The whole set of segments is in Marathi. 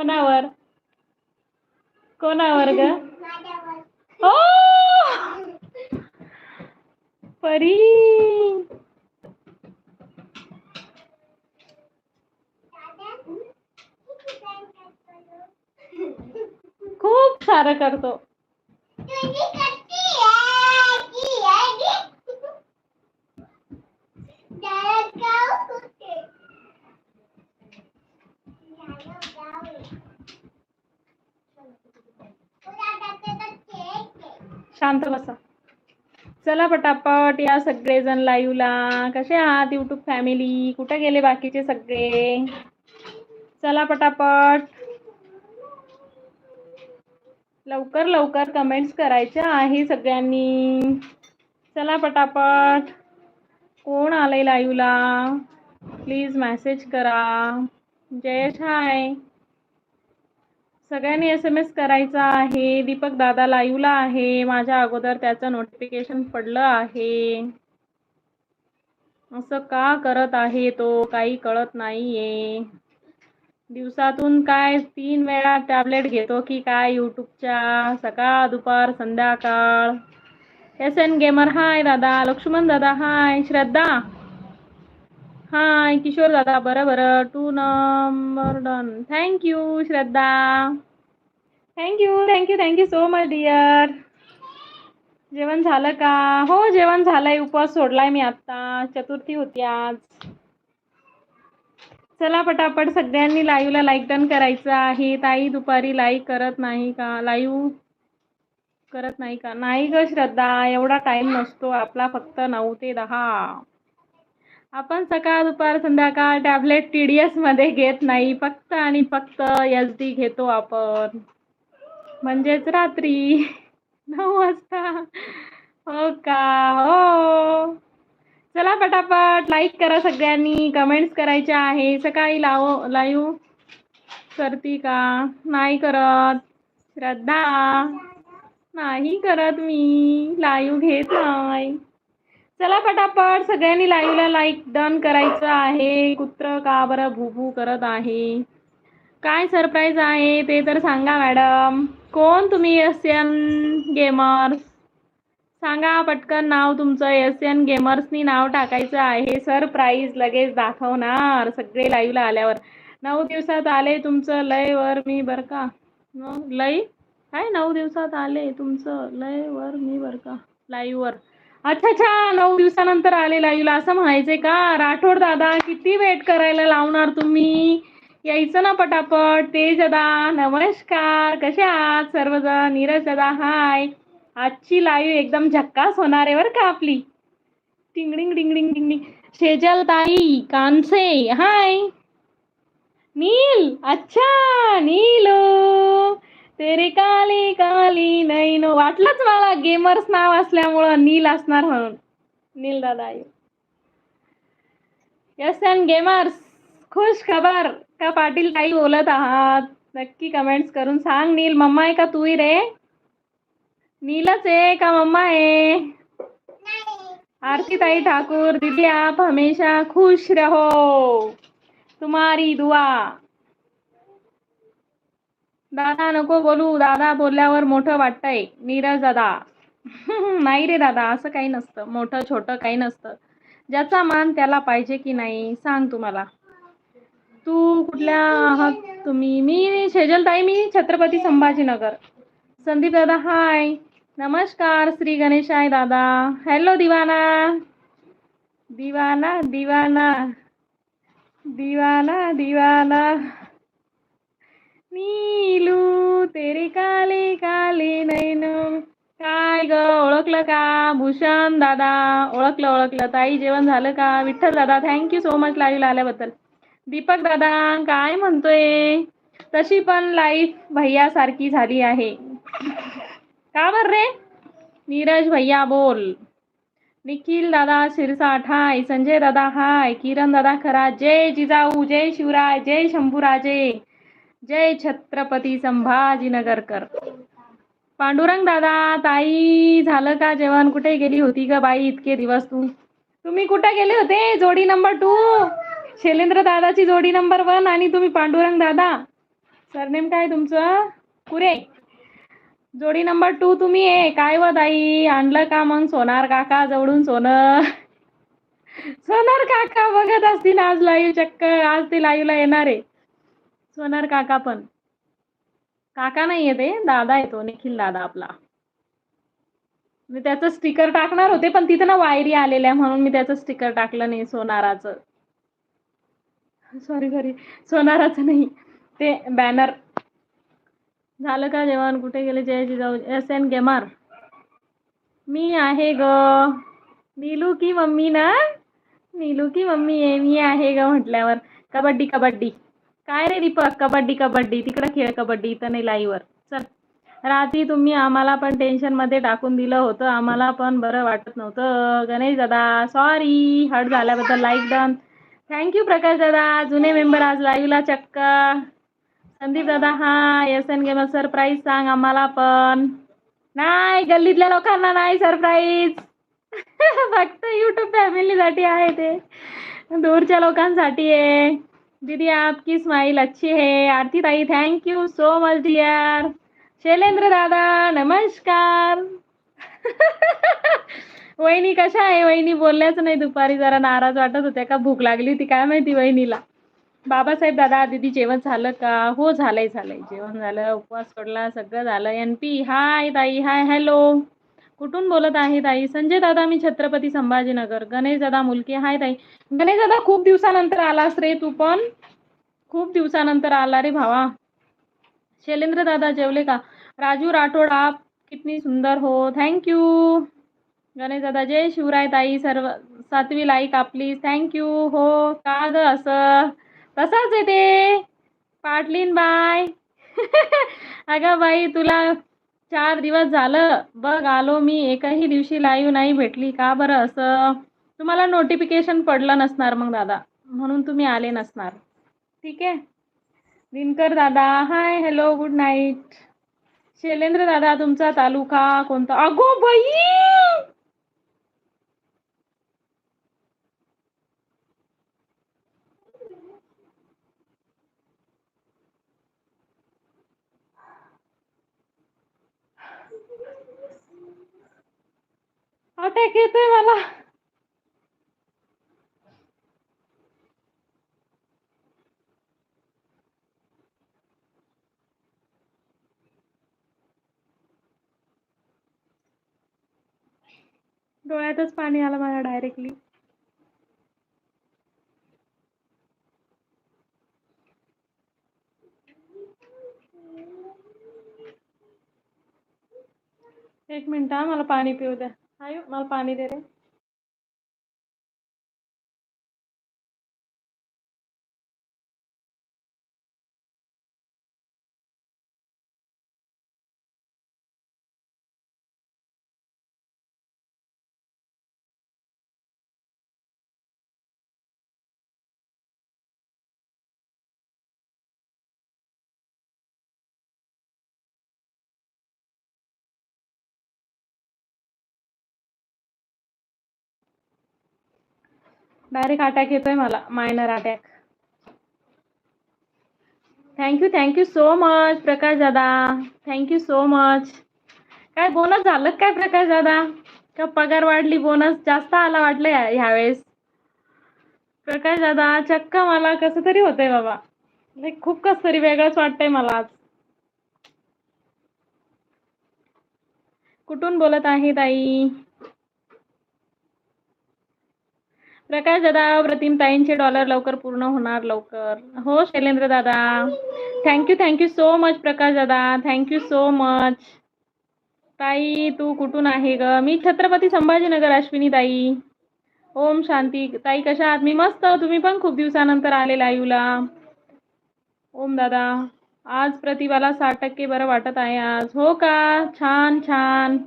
कोणावर? कोणावर ग? ओ! परी! खूप सारं करतो. शांत बसा. चला पटापट या सगळेजण लाईव्हला कसे आहात युट्यूब फॅमिली कुठे गेले बाकीचे सगळे? चला पटापट. लवकर लवकर कमेंट्स करायच्या आहे सगळ्यांनी. चला पटापट. कोण आलंय लाईव्हला प्लीज मेसेज करा. जयेश हाय सगळ्यांनी एस एम एस करायचा आहे. दीपक दादा लाईव्हला आहे. माझ्या अगोदर त्याचं नोटिफिकेशन पडलं आहे. असं का करत आहे तो? काही कळत नाहीये. दिवसातून काय तीन वेळा टॅबलेट घेतो की काय यूट्यूबच्या सकाळ दुपार संध्याकाळ. एस एन गेमर हाय दादा. लक्ष्मण दादा हाय श्रद्धा. हाय किशोर दादा बरं बरं. Two number done. Thank you Shraddha. Thank you thank you thank you so much dear जेवण झालं का? हो जेवण झालंय. उपवास सोडलाय मी आता चतुर्थी होती आज. चला पटापट सगळ्यांनी लाईव्हला लाईक डन करायचं आहे. ताई दुपारी लाईक करत नाही का? लाईव्ह करत नाही का? नाही ग श्रद्धा. एवढा टाइम नसतो. आपला फक्त नऊ ते दहा. आपण सकाळ दुपार संध्याकाळ टॅबलेट टी डी एसमध्ये घेत नाही. फक्त आणि फक्त एस डी घेतो आपण. म्हणजेच रात्री नऊ वाजता. हो का? हो. चला पटापट. लाईक करा सगळ्यांनी. कमेंट्स करायच्या आहे. सकाळी लाव लाईव्ह करती का? नाही करत. श्रद्धा. नाही करत मी. लाईव्ह घेत नाही. चला पटापट सगळ्यांनी लाईव्हला लाईक डन करायचं आहे. कुत्र का बरं भूभू करत आहे? काय सरप्राईज आहे ते तर सांगा मॅडम कोण तुम्ही एस एन गेमर्स सांगा पटकन नाव तुमचं. एस एन गेमर्सनी नाव टाकायचं आहे. सरप्राईज लगेच दाखवणार सगळे लाईव्हला आल्यावर. नऊ दिवसात आले तुमचं लय वर मी बर का? लय? काय नऊ दिवसात आले तुमचं लय वर मी बरं का? लाईव्हवर अच्छा अच्छा नऊ दिवसानंतर आले लाईव्हला असं म्हणायचंय का? राठोड दादा किती वेट करायला लावणार तुम्ही? यायचं ना पटापट. तेज दादा नमस्कार. कसे आहात? सर्वजण? नीरज दादा हाय आजची लाईव्ह एकदम झक्कास होणार आहे बरं का आपली? टिंगडिंग डिंगडिंग डिंगडिंग शेजल ताई कानसे हाय नील अच्छा नीलो. तेरे काली काली नाही नो वाटलंच मला गेमर्स नाव असल्यामुळं नील असणार म्हणून. नील दादा यस एन गेमर्स खुश खबर का पाटील ताई बोलत आहात? नक्की कमेंट्स करून सांग नील. मम्मा आहे का तू रे? नीलच आहे का मम्मा आहे? आरती ताई ठाकूर दीदी आप हमेशा खुश रहो. तुम्हारी दुआ. दादा नको बोलू. दादा बोलल्यावर मोठं वाटतंय. नीरज दादा. नाही रे दादा असं काही नसतं. मोठं छोटं काही नसतं. ज्याचा मान त्याला पाहिजे की नाही सांग तुम्हाला. तू कुठल्या आहात तुम्ही? मी शेजल ताई मी छत्रपती संभाजीनगर. संदीप दादा हाय नमस्कार श्री गणेशाय दादा. हॅलो दिवाना. दिवाना दिवाना. दिवाना दिवाना. नीलू तेरे काले काले नैन काय ग ओळखलं का? भूषण दादा ओळखलं ओळखलं. ताई जेवण झालं का? विठ्ठल दादा थँक्यू सो मच लाईव्ह आल्याबद्दल. दीपक दादा काय म्हणतोय? तशी पण लाईफ भैया सारखी झाली आहे. का बर रे? नीरज भैया बोल. निखिल दादा शिरसाठ हाय संजय दादा हाय किरण दादा खरा. जय जिजाऊ जय शिवराय जय शंभूराजे. जय छत्रपती संभाजीनगरकर. पांडुरंग दादा ताई झालं का जेवण? कुठे गेली होती का बाई इतके दिवस तू? तुम्ही कुठे गेले होते? जोडी नंबर टू. शैलेंद्र दादाची जोडी नंबर वन आणि तुम्ही पांडुरंग दादा. सरनेम काय तुमचं? कुरे. जोडी नंबर टू तुम्ही आहे काय व ताई? आणलं का मग सोनार काका जवळून सोनं? सोनार काका बघत असतील आज लाईव्ह चक्क. आज ते लाईव्हला येणार आहे. सोनार काका पण. काका नाहीये ते दादा येतो निखिल दादा आपला. मी त्याचं स्टिकर टाकणार होते पण तिथं ना वायरी आलेल्या म्हणून मी त्याचं स्टिकर टाकलं नाही सोनाराचं. सॉरी सॉरी सोनाराचं नाही. ते बॅनर झालं का जेवण? कुठे गेले? जय जिजाऊ एस एन गेमार. मी आहे ग. नीलू की मम्मी ना? नीलू की मम्मी आहे मी आहे ग म्हटल्यावर. कबड्डी कबड्डी. काय रे दीपक? कबड्डी कबड्डी. तिकडं खेळ कबड्डी इथं नाही लाईव्हवर चल. रात्री तुम्ही आम्हाला पण टेन्शनमध्ये टाकून दिलं होतं. आम्हाला पण बरं वाटत नव्हतं. गणेश दादा सॉरी हट झाल्याबद्दल लाईक डन थँक्यू प्रकाश दादा. जुने मेंबर आज लाईव्हला चक्क. संदीप दादा हा एस एन गेम सरप्राईज सांग आम्हाला पण. नाही गल्लीतल्या लोकांना नाही सरप्राईज फक्त युट्यूब फॅमिलीसाठी आहे ते. दूरच्या लोकांसाठी आहे. दीदी आपकी स्माइल अच्छी है। आरती ताई thank you so much dear Shailendra दादा नमस्कार। वहिनी कशा आहे? वहिनी बोलल्याच नाही दुपारी जरा नाराज वाटत होत्या. का भूक लागली होती काय माहिती वहिनीला? बाबासाहेब दादा दीदी जेवण झालं का? हो झालंय झालंय. जेवण झालं उपवास सोडला सगळं झालं. एन पी हाय ताई हाय हॅलो कुठून बोलत आहे ताई? संजय दादा मी छत्रपती संभाजीनगर. गणेश दादा मुलकी हाय ताई. गणेश दादा खूप दिवसानंतर आलास रे तू पण? खूप दिवसानंतर आला रे भावा. शैलेंद्र दादा जेवले का? राजू राठोड आप कितनी सुंदर हो. थँक्यू गणेश दादा जय शिवराय ताई. सर्व सातवी लाईक आपली थँक्यू हो का ग असं? तसाच येते पाटलीन बाय अगं बाई तुला चार दिवस झालं. बघ आलो मी. एकही दिवशी लाईव्ह नाही भेटली. का बरं असं? तुम्हाला नोटिफिकेशन पडलं नसणार मग दादा. म्हणून तुम्ही आले नसणार. ठीक आहे? दिनकर दादा hi hello good night Shailendra दादा तुमचा तालुका कोणता? अगो बाई! अटॅक येतोय मला डोळ्यातच पाणी आलं मला डायरेक्टली एक मिनिट मला पाणी पिऊ द्या. आयु मला पाणी दे रे डायरेक्ट अटॅक येतोय मला. Minor attack thank you thank you so much Prakash दादा. थँक्यू सो मच काय बोनस झालं काय प्रकाश दादा? का पगार वाढली बोनस जास्त आला वाटलं ह्यावेळेस. प्रकाश दादा चक्क मला. कसं तरी होतंय बाबा. नाही खूप कसं तरी वेगळंच वाटतंय मला आज. कुठून बोलत आहे ताई? प्रकाश दादा प्रतिम ताईंचे डॉलर लवकर पूर्ण होणार लवकर. हो शैलेंद्र दादा. Thank you thank you so much Prakash दादा. थँक्यू सो मच ताई तू कुठून आहे ग? मी छत्रपती संभाजीनगर अश्विनी ताई. ओम शांती. ताई कशा आहात? मी मस्त. तुम्ही पण खूप दिवसानंतर आले लाईव्हला ओम दादा. आज प्रतिभाला साठ टक्के बरं वाटत आहे आज. हो का? छान छान.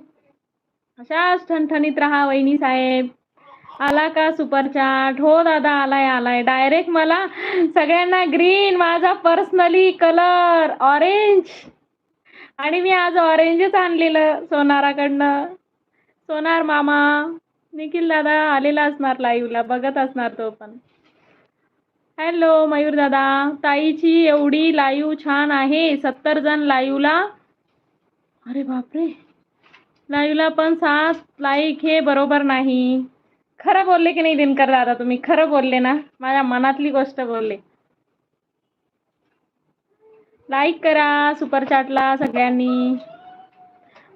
अशाच ठणठणीत राहा वहिनी साहेब. आला का सुपर चाट हो दादा आलाय आलाय. डायरेक्ट मला सगळ्यांना ग्रीन माझा पर्सनली कलर ऑरेंज आणि मी आज ऑरेंजच आणलेलं सोनाराकडनं. सोनार मामा निखिल दादा आलेला असणार लाईव्हला बघत असणार तो पण. हॅलो मयूर दादा. ताईची एवढी लाईव्ह छान आहे सत्तर जण लाईव्हला अरे बापरे. लाईव्हला पण सात लाईक हे बरोबर नाही. खरं बोलले की नाही दिनकर दादा तुम्ही? खरं बोलले ना. माझ्या मनातली गोष्ट बोलले. लाईक करा सुपर चॅटला सगळ्यांनी.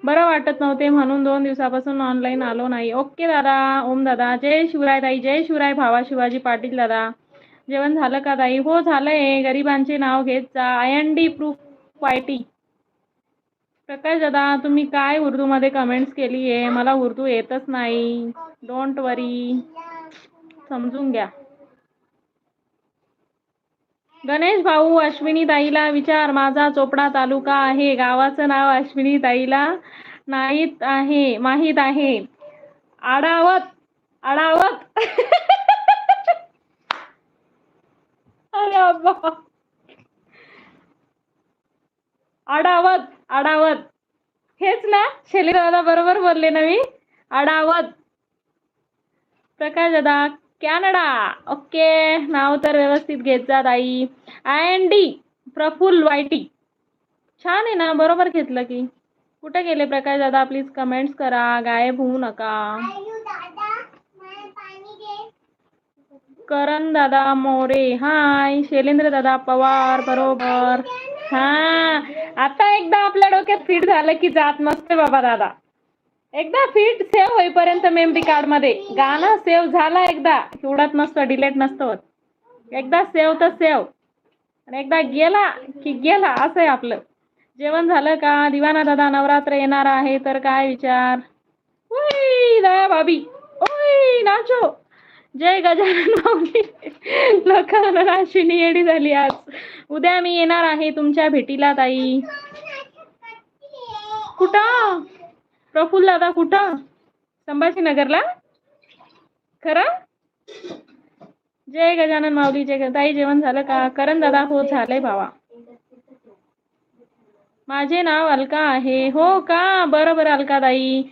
बरं वाटत नव्हते म्हणून दोन दिवसापासून ऑनलाईन आलो नाही. ओके दादा ओम दादा. जय शिवराय ताई जय शिवराय भावा शिवाजी पाटील दादा. जेवण झालं का ताई? हो झालंय. गरिबांचे नाव घेत जा. आय एन डी प्रूफ वायटी प्रकाश दादा तुम्ही काय उर्दूमध्ये कमेंट्स केली आहे मला उर्दू येतच नाही. डोंट वरी समजून घ्या. गणेश भाऊ अश्विनी ताईला विचार. माझा चोपडा तालुका आहे. गावाचं नाव अश्विनी ताईला नाहीत आहे माहीत आहे. आडावत आडावत. अरे आडावत आडावत. हेच ना? शैली दादा बरोबर बोलले ना मी? आडावत. प्रकाश दादा कॅनडा ओके नाव तर व्यवस्थित घेत जा आय एन डी प्रफुल्ल वायटी छान आहे ना बरोबर घेतलं की कुठे गेले प्रकाश दादा प्लीज कमेंट्स करा गायब होऊ नका करण दादा मोरे हाय शैलेंद्र दादा पवार बरोबर हा आता एकदा आपल्या डोक्यात फिट झालं की जात नसते बाबा दादा एकदा फिट सेव्ह होईपर्यंत मेमरी कार्डमध्ये गाणं सेव्ह झालं एकदा. उडत नसतं डिलेट नसतं एकदा सेव्ह तर सेव्ह आणि एकदा गेला की गेला असं आहे आपलं. जेवण झालं का? दिवाना दादा नवरात्र येणार आहे तर काय विचार? उई दया भाभी. ओय नाचो. जय गजानन माऊली लोकांना नाशिनी येडी झाली आज. उद्या मी येणार आहे तुमच्या भेटीला ताई. कुठं? प्रफुल्ल दादा कुठं? संभाजीनगरला? खरं? जय गजानन माऊली जय ताई जेवण झालं का? करण दादा हो झालंय भावा. माझे नाव अलका आहे. हो का? बरं बरं अलका ताई.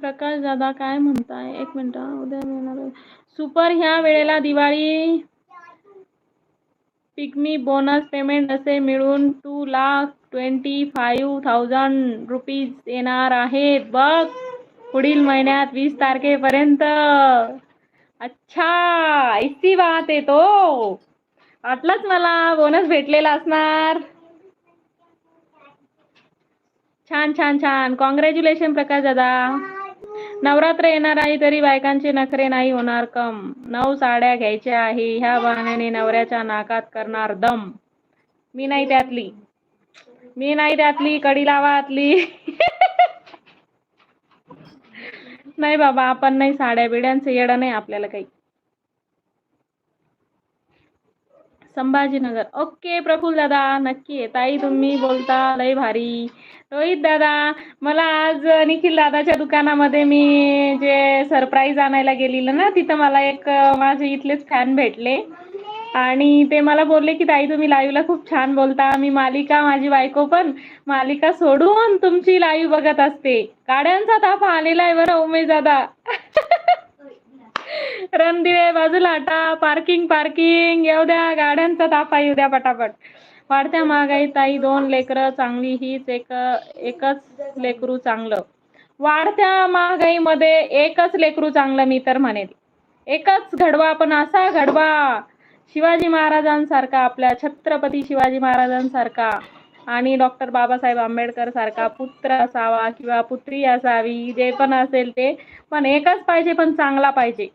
प्रकाश दादा काय म्हणताय? एक मिनिट उद्या मिळणार सुपर ह्या वेळेला दिवाळी पिकमी बोनस पेमेंट असे मिळून two lakh twenty five thousand rupees येणार आहेत. बघ पुढील महिन्यात वीस तारखेपर्यंत. अच्छा इतकी बात आहे तो. वाटलंच मला बोनस भेटलेला असणार. छान छान छान. कॉंग्रॅच्युलेशन प्रकाश दादा. नवरात्र येणार आहे तरी बायकांचे नखरे नाही होणार कम. नऊ साड्या घ्यायच्या आहे ह्या बहाण्याने नवऱ्याच्या नाकात करणार दम. मी नाही त्यातली. मी नाही त्यातली कडी लावातली नाही बाबा आपण नाही साड्या बिड्यांचं येडं नाही आपल्याला काही. संभाजीनगर. ओके प्रफुल दादा नक्की ताई तुम्ही बोलता. लय भारी. रोहित दादा मला आज निखिल दादाच्या दुकानामध्ये मी जे सरप्राईज आणायला गेलेलं ना तिथं मला एक माझे इथलेच फॅन भेटले. आणि ते मला बोलले की ताई तुम्ही लाईव्हला खूप छान बोलता. मी मालिका माझी बायको पण मालिका सोडून तुमची लाईव्ह बघत असते. गाड्यांचा ताफा आलेला आहे बरं उमेश दादा. रणदिवे बाजूला हटा. पार्किंग पार्किंग येऊ द्या गाड्यांचा ताफा येऊ द्या पटापट. वाढत्या महागाई ताई दोन लेकरं चांगली हीच एक एकच लेकरू चांगलं. वाढत्या महागाईमध्ये एकच लेकरू चांगलं मी तर म्हणेल एकच घडवा पण असा घडवा शिवाजी महाराजांसारखा आपल्या छत्रपती शिवाजी महाराजांसारखा आणि डॉक्टर बाबासाहेब आंबेडकर सारखा पुत्र असावा किंवा पुत्री असावी जे पण असेल ते पण एकच पाहिजे पण चांगला पाहिजे.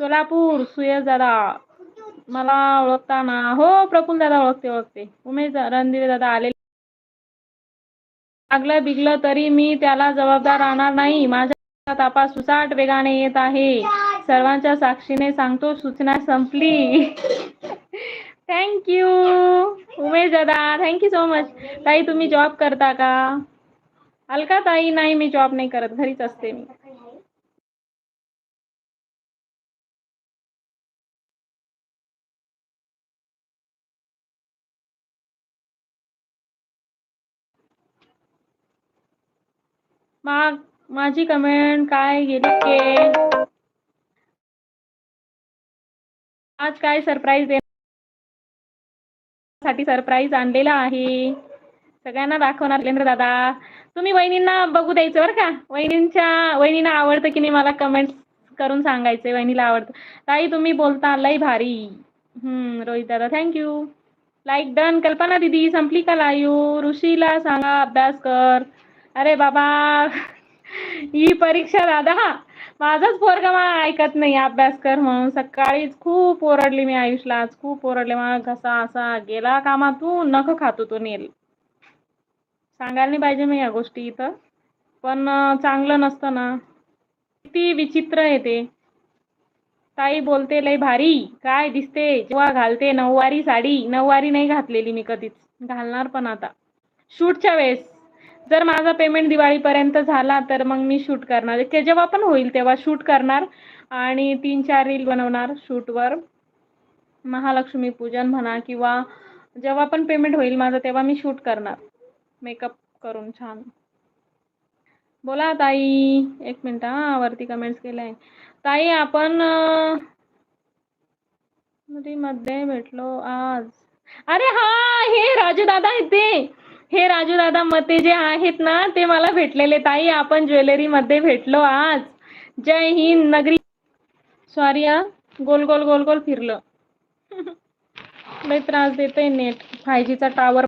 सोलापूर सुयश मला ओळखता ना हो प्रकुल दादा ओळखते ओळखते. उमेश रणदिवे दादा आले लागलं बिगलं तरी मी त्याला जबाबदार राहणार नाही. माझ्या तापा सुसाट वेगाने येत आहे. सर्वांच्या साक्षीने सांगतो सूचना संपली. थँक्यू उमेश दादा थँक्यू सो मच ताई तुम्ही जॉब करता का? अलका ताई नाही मी जॉब नाही करत. घरीच असते मी. माझी कमेंट काय गेली के? आज काय सरप्राईजसाठी सरप्राईज आणलेला आहे. सगळ्यांना दाखवणार लेंद्र दादा. तुम्ही वहिनींना बघू द्यायचं बरं का? वहिनींच्या वहिनींना आवडतं की नाही मला कमेंट करून सांगायचे वहिनीला आवडतं. ताई तुम्ही बोलता लई भारी. हम्म, रोहित दादा थँक्यू लाईक डन कल्पना दिदी संपली का लाईव ऋषीला सांगा अभ्यास कर. अरे बाबा ही परीक्षा दादा माझाच पोरगा मला ऐकत नाही अभ्यास कर म्हणून. सकाळीच खूप ओरडली मी आयुषला आज खूप ओरडले. मला घसा असा गेला कामातून नख खातो तो नेल. सांगायला नाही पाहिजे मी या गोष्टी इथं. पण चांगलं नसतं ना. किती विचित्र आहे ते. ताई बोलते लय भारी. काय दिसते? जेव्हा घालते नऊवारी साडी. नऊवारी नाही घातलेली मी कधीच. घालणार पण आता. शूटच्या वेळेस. जर माझा पेमेंट दिवाळीपर्यंत झाला तर मग मी शूट करणार. म्हणजे के जेव्हा पण होईल तेव्हा शूट करणार आणि तीन चार रील बनवणार शूटवर महालक्ष्मी पूजन म्हणा किंवा जेव्हा पण पेमेंट होईल माझं तेव्हा मी शूट करणार. मेकअप करून छान. बोला ताई. एक मिनिट हा वरती कमेंट्स केलंय. ताई आपण मध्ये भेटलो आज. अरे हा हे राजू दादा आहेत ते. हे राजू दादा मते जे आहेत ना ते मला भेटलेले ताई. आपण ज्वेलरी मध्ये भेटलो आज. जय हिंद नगरी. सॉरी हा. गोल गोल गोल गोल फिरलं. लय त्रास देतय नेट. फाय जीचा टावर